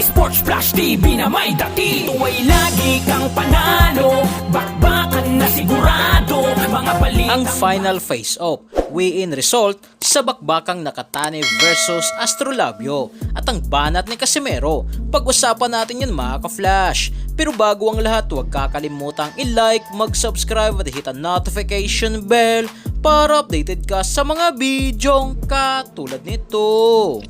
Sports Flash TV na may dati Tuway lagi kang panalo Bakbakan na sigurado Mga balita Ang final face-off, weigh-in result sa bakbakang Nakatane versus Astrolabio at ang banat ni Casimero. Pag-usapan natin yan mga ka-flash. Pero bago ang lahat, huwag kakalimutang i-like, mag-subscribe at hit ang notification bell para updated ka sa mga bidyong katulad nito.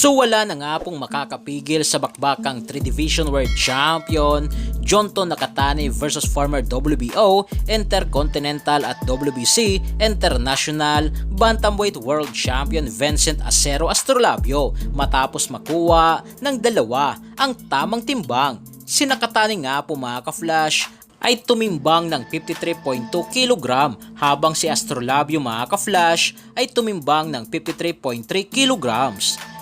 So wala na nga pong makakapigil sa bakbakang 3 Division World Champion Jonto Nakatani versus former WBO, Intercontinental at WBC International Bantamweight World Champion Vincent Acero Astrolabio matapos makuha ng dalawa ang tamang timbang. Si Nakatani nga po mga ka-flash ay tumimbang ng 53.2 kg habang si Astrolabio mga ka-flash ay tumimbang ng 53.3 kg.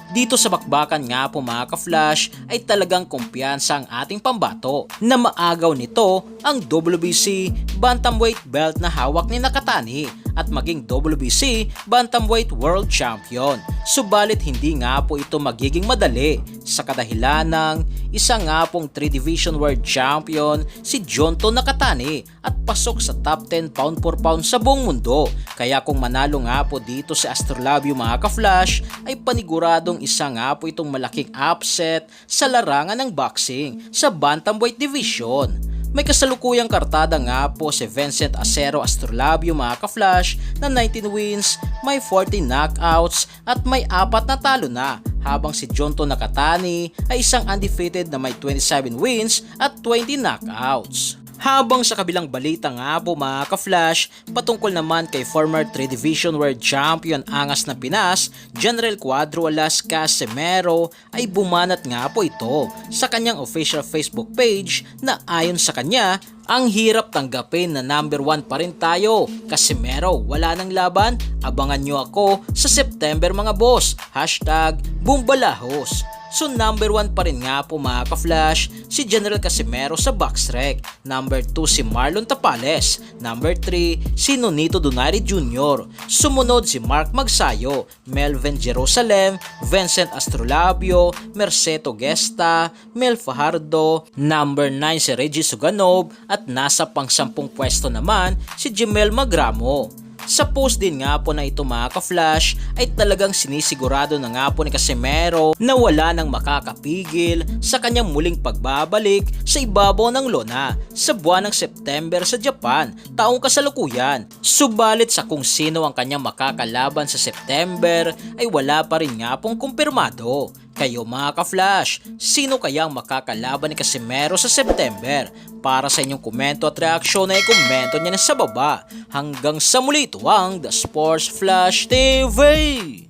Dito sa bakbakan nga po mga ka-flash ay talagang kumpiyansa ang ating pambato na maagaw nito ang WBC Bantamweight belt na hawak ni Nakatani at maging WBC Bantamweight World Champion. Subalit hindi nga po ito magiging madali sa kadahilan ng isa nga pong 3 Division World Champion si Jonto Nakatani at pasok sa top 10 pound for pound sa buong mundo. Kaya kung manalo nga po dito si Astrolabio mga ka-flash ay paniguradong isa nga po itong malaking upset sa larangan ng boxing sa Bantamweight Division. May kasalukuyang kartada nga po si Vincent Acero Astrolabio mga ka-flash na 19 wins, may 40 knockouts at may apat na talo na habang si Jonto Nakatani ay isang undefeated na may 27 wins at 20 knockouts. Habang sa kabilang balita nga po mga ka-flash, patungkol naman kay former 3 Division World Champion Angas na Pinas, General Cuadro Alas Casimero ay bumanat nga po ito sa kanyang official Facebook page na ayon sa kanya, ang hirap tanggapin na number 1 pa rin tayo. Casimero, wala nang laban? Abangan nyo ako sa September mga boss. Hashtag Bumbalahos. So number 1 pa rin nga po mga ka-flash si General Casimero sa boxrec. Number 2 si Marlon Tapales. Number 3 si Nonito Donaire Jr. Sumunod si Mark Magsayo, Melvin Jerusalem, Vincent Astrolabio, Merceto Gesta, Mel Fajardo, number 9 si Reggie Suganov at nasa pang sampung pwesto naman si Jemel Magramo. Sa post din nga po na ito mga ka-flash ay talagang sinisigurado na nga po ni Casimero na wala nang makakapigil sa kanyang muling pagbabalik sa ibabaw ng lona sa buwan ng September sa Japan taong kasalukuyan. Subalit sa kung sino ang kanyang makakalaban sa September ay wala pa rin nga pong kumpirmado. Kayo mga ka-flash, sino kayang makakalaban ni Casimero sa September? Para sa inyong komento at reaksyon ay komento niya sa baba. Hanggang sa muli ito ang The Sports Flash TV!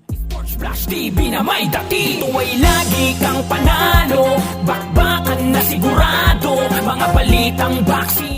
Sports Flash TV na may dati Tuway lagi kang panalo Bakbakan na sigurado Mga balitang boxing